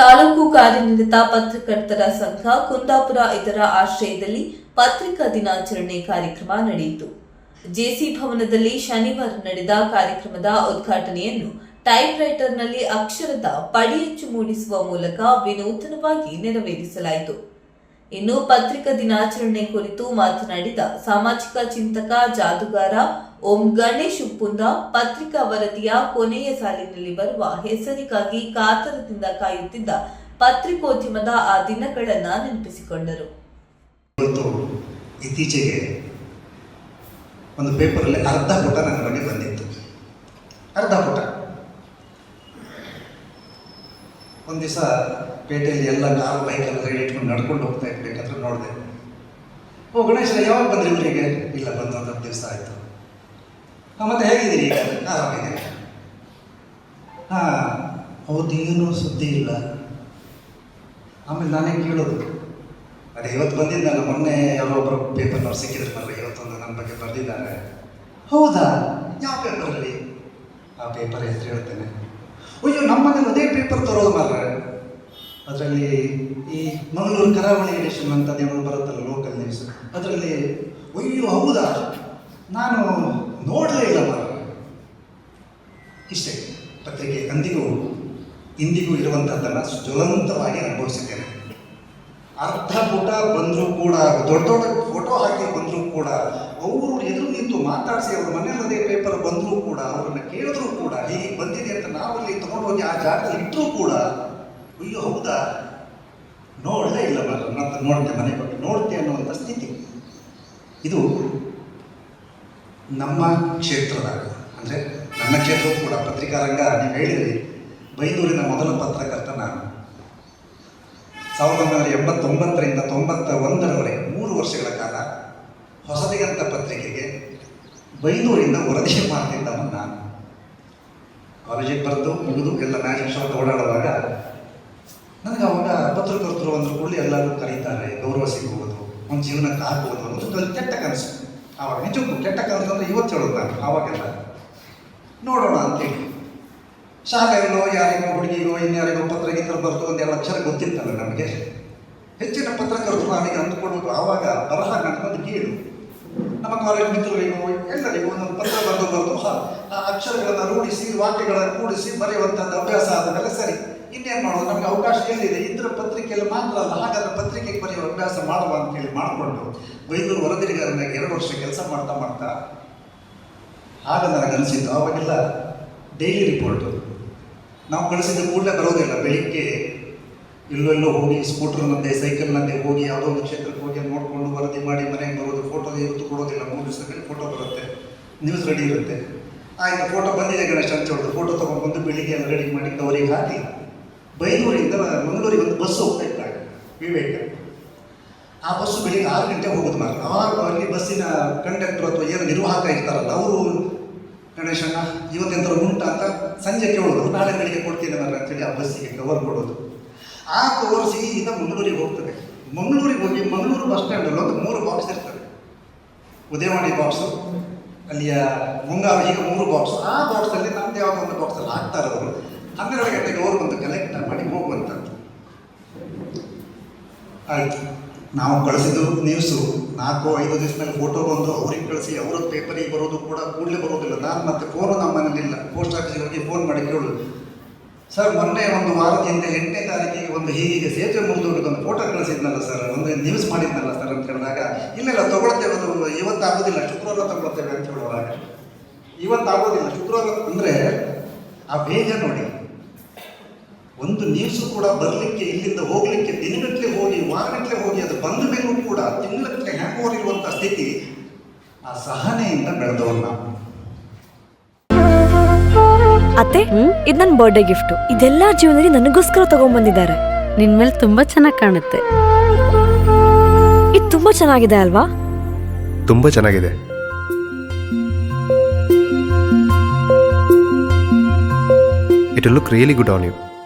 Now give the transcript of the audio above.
ತಾಲೂಕು ಕಾರ್ಯನಿರತ ಪತ್ರಕರ್ತರ ಸಂಘ ಕುಂದಾಪುರ ಇದರ ಆಶ್ರಯದಲ್ಲಿ ಪತ್ರಿಕಾ ದಿನಾಚರಣೆ ಕಾರ್ಯಕ್ರಮ ನಡೆಯಿತು. ಜೆಸಿ ಭವನದಲ್ಲಿ ಶನಿವಾರ ನಡೆದ ಕಾರ್ಯಕ್ರಮದ ಉದ್ಘಾಟನೆಯನ್ನು ಟೈಪ್ ರೈಟರ್ನಲ್ಲಿ ಅಕ್ಷರದ ಪಡಿಯಚ್ಚು ಮೂಡಿಸುವ ಮೂಲಕ ವಿನೂತನವಾಗಿ ನೆರವೇರಿಸಲಾಯಿತು. ಇನ್ನು ಪತ್ರಿಕಾ ದಿನಾಚರಣೆ ಕುರಿತು ಮಾತನಾಡಿದ ಸಾಮಾಜಿಕ ಚಿಂತಕ, ಜಾದುಗಾರ ಓಂ ಗಣೇಶ್ ಉಪ್ಪುಂದ ಪತ್ರಿಕಾ ವರದಿಯ ಕೊನೆಯ ಸಾಲಿನಲ್ಲಿ ಬರುವ ಹೆಸರಿಗಾಗಿ ಕಾತರದಿಂದ ಕಾಯುತ್ತಿದ್ದ ಪತ್ರಿಕೋದ್ಯಮದ ಆ ದಿನಗಳನ್ನ ನೆನಪಿಸಿಕೊಂಡರು. ಇತ್ತೀಚೆಗೆ ಒಂದು ಪೇಪರಲ್ಲಿ ಅರ್ಧ ಪುಟ ನನ್ನ ಬಗ್ಗೆ ಬಂದಿತ್ತು. ಅರ್ಧ ಪುಟ. ಒಂದು ದಿವಸ ಪೇಟೆಯಲ್ಲಿ ಎಲ್ಲ ಕಾರು ಬೈಕ್ ಎಲ್ಲ ರೆಡಿ ಇಟ್ಕೊಂಡು ನಡ್ಕೊಂಡು ಹೋಗ್ತಾ ಇರ್ಬೇಕಾದ್ರೆ ನೋಡಿದೆ. ಓ ಗಣೇಶ ಯಾವಾಗ ಬಂದ್ರಿ ಇಲ್ಲಿಗೆ ಇಲ್ಲ ಬಂದು ಒಂದು ಹತ್ತು ದಿವಸ ಆಯಿತು. ಹಾಂ, ಮತ್ತೆ ಹೇಗಿದ್ದೀರಿ ಈಗ? ಹಾಂ ಏನೂ ಸುದ್ದಿ ಇಲ್ಲ. ಆಮೇಲೆ ನಾನೇ ಕೇಳೋದು? ಅದೇ, ಇವತ್ತು ಬಂದಿದ್ದಲ್ಲ, ಮೊನ್ನೆ ಯಾರೋ ಒಬ್ಬರು ಪೇಪರ್ನವ್ರು ಸಿಕ್ಕಿದ್ರು ಬರ್ರಿ ಇವತ್ತೊಂದು ನನ್ನ ಬಗ್ಗೆ ಬರೆದಿದ್ದಾರೆ. ಹೌದಾ? ಯಾವ ಪೇಪರಲ್ಲಿ? ಆ ಪೇಪರ್ ಹೆಸರು ಹೇಳ್ತೇನೆ. ಅಯ್ಯೋ ನಮ್ಮನೇಲಿ ಅದೇ ಪೇಪರ್ ತರೋದು ಮಾರ್ರೆ. ಅದರಲ್ಲಿ ಈ ಮಂಗಳೂರು ಕರಾವಳಿ ಎಡಿಷನ್ ಅಂತ ದೇವರು ಬರುತ್ತಲ್ಲ ಲೋಕಲ್ ನ್ಯೂಸ್ ಅದರಲ್ಲಿ, ಅಯ್ಯೋ ಹೌದಾ? ನಾನು ನೋಡಲೇ ಇಲ್ಲ ಇಷ್ಟೇ, ಪತ್ರಿಕೆ ಅಂದಿಗೂ, ಇಂದಿಗೂ ಇರುವಂಥದ್ದನ್ನು ಜ್ವಲಂತವಾಗಿ ಅನುಭವಿಸಿದ್ದೇನೆ. ಅರ್ಧ ಪುಟ ಬಂದರೂ ಕೂಡ, ದೊಡ್ಡ ದೊಡ್ಡ ಫೋಟೋ ಹಾಕಿ ಬಂದರೂ ಕೂಡ, ಅವರು ಎದುರು ನಿಂತು ಮಾತಾಡಿಸಿ ಅವ್ರ ಮನೆಯಲ್ಲದೇ ಪೇಪರ್ ಬಂದರೂ ಕೂಡ, ಅವರನ್ನು ಕೇಳಿದ್ರು ಕೂಡ, ಹೀಗೆ ಬಂದಿದೆ ಅಂತ ನಾವಲ್ಲಿ ತಗೊಂಡೋಗಿ ಆ ಜಾಗದಲ್ಲಿ ಇಟ್ಟರೂ ಕೂಡ ಅಯ್ಯೋ, ಹೌದಾ? ನೋಡಲೇ ಇಲ್ಲ ಬರ ಮತ್ತೆ ನೋಡ್ತೆ ಮನೆ ಬಗ್ಗೆ. ನೋಡ್ತೆ ಅನ್ನುವಂಥ ಸ್ಥಿತಿ. ಇದು ನಮ್ಮ ಕ್ಷೇತ್ರದಾಗ, ಅಂದರೆ ನನ್ನ ಕ್ಷೇತ್ರವು ಕೂಡ ಪತ್ರಿಕಾರಂಗ, ನೀವು ಹೇಳಿದ್ರಿ, ಬೈದೂರಿನ ಮೊದಲ ಪತ್ರಕರ್ತ ನಾನು. ಸಾವಿರದ ಒಂಬೈನೂರ ಎಂಬತ್ತೊಂಬತ್ತರಿಂದ ತೊಂಬತ್ತ ಒಂದರವರೆಗೆ ಮೂರು ವರ್ಷಗಳ ಕಾಲ ಹೊಸದಿಗಂತ ಪತ್ರಿಕೆಗೆ ಬೈದೂರಿಂದ ವರದಿ ಮಾಡ್ತಿದ್ದವನು ನಾನು. ಕಾಲೇಜಿಗೆ ಬರೆದು ಮುಗಿದು ಎಲ್ಲ ಶಾಪ್ ಓಡಾಡುವಾಗ ನನಗೆ ಅವಾಗ ಪತ್ರಕರ್ತರು ಅಂದ್ರು ಕೂಡಲೇ ಎಲ್ಲರೂ ಕರೀತಾರೆ, ಗೌರವ ಸಿಗ್ಬೋದು ಒಂದು ಜೀವನಕ್ಕೆ ಆಗ್ಬೋದು ಅನ್ನೋದು ಒಂದು ಕೆಟ್ಟ ಕನಸು. ಆವಾಗ ನಿಜಕ್ಕೂ ಕೆಟ್ಟ ಕನಸು ಅಂದರೆ ಇವತ್ತು ಹೇಳೋದು ನಾನು, ಆವಾಗೆಲ್ಲ. ನೋಡೋಣ ಅಂತೇಳಿ. ಶಾಲೆಯಲ್ಲೋ ಯಾರಿಗೋ, ಹುಡುಗಿಗೋ, ಇನ್ಯಾರಿಗೋ ಪತ್ರ ಗೀತರ ಒಂದು ಎರಡು ಅಕ್ಷರ ಗೊತ್ತಿತ್ತಲ್ಲ ನಮಗೆ? ಹೆಚ್ಚಿನ ಪತ್ರಕರ್ತರು ನಾವೀಗ ಅಂದುಕೊಂಡು ಆವಾಗ ಬರಹ ಒಂದು ಕೇಳಿ. ನಮ್ಮ ಕಾಲೇಜ್ ಮಿತ್ರರಿಗೂ, ಎಲ್ಲರಿಗೂ ಒಂದೊಂದು ಪತ್ರ ಬರೆದು ಬರೆದು ಆ ಅಕ್ಷರಗಳನ್ನು ರೂಢಿಸಿ, ವಾಕ್ಯಗಳನ್ನು ಕೂಡಿಸಿ ಬರೆಯುವಂಥದ್ದು ಅಭ್ಯಾಸ ಆದಮೇಲೆ ಸರಿ. ಇನ್ನೇನು ಮಾಡೋದು? ನಮಗೆ ಅವಕಾಶ ಎಲ್ಲಿದೆ ಇದ್ರ ಪತ್ರಿಕೆಯಲ್ಲಿ ಮಾತ್ರ ಅಲ್ಲ, ಹಾಗಾದ್ರೆ ಪತ್ರಿಕೆಗೆ ಬರೆಯುವ ಅಭ್ಯಾಸ ಮಾಡುವ ಅಂತೇಳಿ ಮಾಡಿಕೊಂಡು ಬೈದೂರು ವರದಿಗಾರನಾಗಿ ಎರಡು ವರ್ಷ ಕೆಲಸ ಮಾಡ್ತಾ ಮಾಡ್ತಾ, ಆಗ ನನಗೆ ಅನಿಸಿದ್ದು ಆವಾಗೆಲ್ಲ ಡೈಲಿ ರಿಪೋರ್ಟು ನಾವು ಕಳಿಸಿದ ಕೂಡಲೇ ಬರೋದಿಲ್ಲ, ಬೆಳಿಗ್ಗೆ ಎಲ್ಲೆಲ್ಲೋ ಹೋಗಿ ಸ್ಕೂಟರ್ನಂತೆ ಸೈಕಲ್ನಂತೆ ಹೋಗಿ ಯಾವುದೋ ಒಂದು ಕ್ಷೇತ್ರಕ್ಕೆ ಹೋಗಿ ನೋಡಿಕೊಂಡು ವರದಿ ಮಾಡಿ ಮನೆಗೆ ಬರೋದು ಫೋಟೋ ಇವತ್ತು ಕೊಡೋದಿಲ್ಲ ಮೂರು ದಿವಸದಲ್ಲಿ ಫೋಟೋ ಬರುತ್ತೆ ನ್ಯೂಸ್ ರೆಡಿ ಇರುತ್ತೆ. ಆಯಿತು ಫೋಟೋ ಬಂದಿದೆ ಗಣೇಶ್ ಅಂತ ಫೋಟೋ ತೊಗೊಂಡು ಬೆಳಿಗ್ಗೆ ಎಲ್ಲ ರೆಡಿ ಮಾಡಿ ಕವರಿಗೆ ಹಾಕಿ ಬೈದೂರಿಂದ ಮಂಗಳೂರಿಗೆ ಒಂದು ಬಸ್ ಹೋಗ್ತಾ ಇದ್ದಾರೆ ವಿವೇಕ. ಆ ಬಸ್ಸು ಬೆಳಿಗ್ಗೆ ಆರು ಗಂಟೆ ಹೋಗೋದು ಮಾತ್ರ. ಅವಾಗ ಅಲ್ಲಿ ಬಸ್ಸಿನ ಕಂಡಕ್ಟರ್ ಅಥವಾ ಏನು ನಿರ್ವಾಹಕ ಇರ್ತಾರಲ್ಲ, ಅವರು, ಗಣೇಶಣ್ಣ ಇವತ್ತೆಂತರ ಉಂಟ ಅಂತ ಸಂಜೆ ಕೇಳೋದು. ನಾಳೆ ಬೆಳಿಗ್ಗೆ ಕೊಡ್ತೀನಿ ನಾನು ಅಂತೇಳಿ ಆ ಬಸ್ಸಿಗೆ ಕವರ್ ಕೊಡೋದು. ಆ ಕವರ್ ಸೀದಾ ಮಂಗಳೂರಿಗೆ ಹೋಗ್ತದೆ. ಮಂಗಳೂರಿಗೆ ಹೋಗಿ ಮಂಗಳೂರು ಬಸ್ ಸ್ಟ್ಯಾಂಡಲ್ಲಿ ಒಂದು ಮೂರು ಬಾಕ್ಸ್ ಇರ್ತದೆ. ಉದಯವಾಣಿ ಬಾಕ್ಸು ಅಲ್ಲಿಯ ಮುಂಗಾರು ಈಗ ಮೂರು ಬಾಕ್ಸ್ ಆ ಬಾಕ್ಸಲ್ಲಿ ನಮ್ದು ಯಾವುದೋ ಒಂದು ಬಾಕ್ಸಲ್ಲಿ ಹಾಕ್ತಾರೆ ಅವರು. ಹನ್ನೆರಡು ಗಂಟೆಗೆ ಅವರು ಬಂದು ಕಲೆಕ್ಟ್ ಮಾಡಿ ಹೋಗುವಂಥದ್ದು ಆಯಿತು. ನಾವು ಕಳಿಸಿದ್ದು ನ್ಯೂಸು ನಾಲ್ಕು, ಐದು ದಿವಸದಲ್ಲಿ ಫೋಟೋ ಬಂದು ಅವ್ರಿಗೆ ಕಳಿಸಿ, ಅವ್ರದ್ದು ಪೇಪರಿಗೆ ಬರೋದು ಕೂಡ ಕೂಡಲೇ ಬರೋದಿಲ್ಲ. ನಾನು ಮತ್ತೆ ಫೋನು ನಮ್ಮ ಮನೇಲಿಲ್ಲ ಪೋಸ್ಟ್ ಆಫೀಸಿಗೆ ಹೋಗಿ ಫೋನ್ ಮಾಡಿ ಕೇಳು ಸರ್ ಮೊನ್ನೆ ಒಂದು ವಾರದಿಂದ ಎಂಟನೇ ತಾರೀಕಿಗೆ ಒಂದು ಹೀಗೆ ಸೇತುವೆ ಮುರಿದು ಒಂದು ಫೋಟೋ ಕಳಿಸಿದ್ನಲ್ಲ ಸರ್ ಒಂದು ನ್ಯೂಸ್ ಮಾಡಿದ್ನಲ್ಲ ಸರ್ ಅಂತ ಇಲ್ಲ ಇಲ್ಲ, ತಗೊಳ್ತೇವೆ. ಅದು ಇವತ್ತು ಆಗೋದಿಲ್ಲ. ಶುಕ್ರವಾರ ತಗೊಳ್ತೇವೆ. ಅಂತ ಹೇಳುವಾಗ ಇವತ್ತು ಆಗೋದಿಲ್ಲ. ಶುಕ್ರವಾರ ಅಂದರೆ ಆ ಬೇಜ ನೋಡಿ. ಒಂದು ನ್ಯೂಸು ಕೂಡ ಬರಲಿಕ್ಕೆ ಇಲ್ಲಿಂದ ಹೋಗಲಿಕ್ಕೆ ದಿನಗಟ್ಟಲೆ ಹೋಗಿ ವಾರಗಟ್ಟಲೆ ಹೋಗಿ ಅದು ಬಂದ ಮೇಲೂ ಕೂಡ ತಿಂಗಳಗಟ್ಟಲೆ ಹ್ಯಾಂಗ್ ಇರುವಂಥ ಸ್ಥಿತಿ ಆ ಸಹನೆಯಿಂದ ಬೆಳೆದವರು ನಾವು ಅತ್ತೆ ಇದು ನನ್ನ ಬರ್ಡೇ ಗಿಫ್ಟ್ ಇದೆಲ್ಲ ಜೀವನದಲ್ಲಿ ನನಗೋಸ್ಕರ ತಗೊಂಡ್ಬಂದಿದ್ದಾರೆ ನಿನ್ ಮೇಲೆ ತುಂಬಾ ಚೆನ್ನಾಗಿ ಕಾಣುತ್ತೆ. ಇದು ತುಂಬಾ ಚೆನ್ನಾಗಿದೆ ಅಲ್ವಾ? ತುಂಬ ಚೆನ್ನಾಗಿದೆ. It look really good on you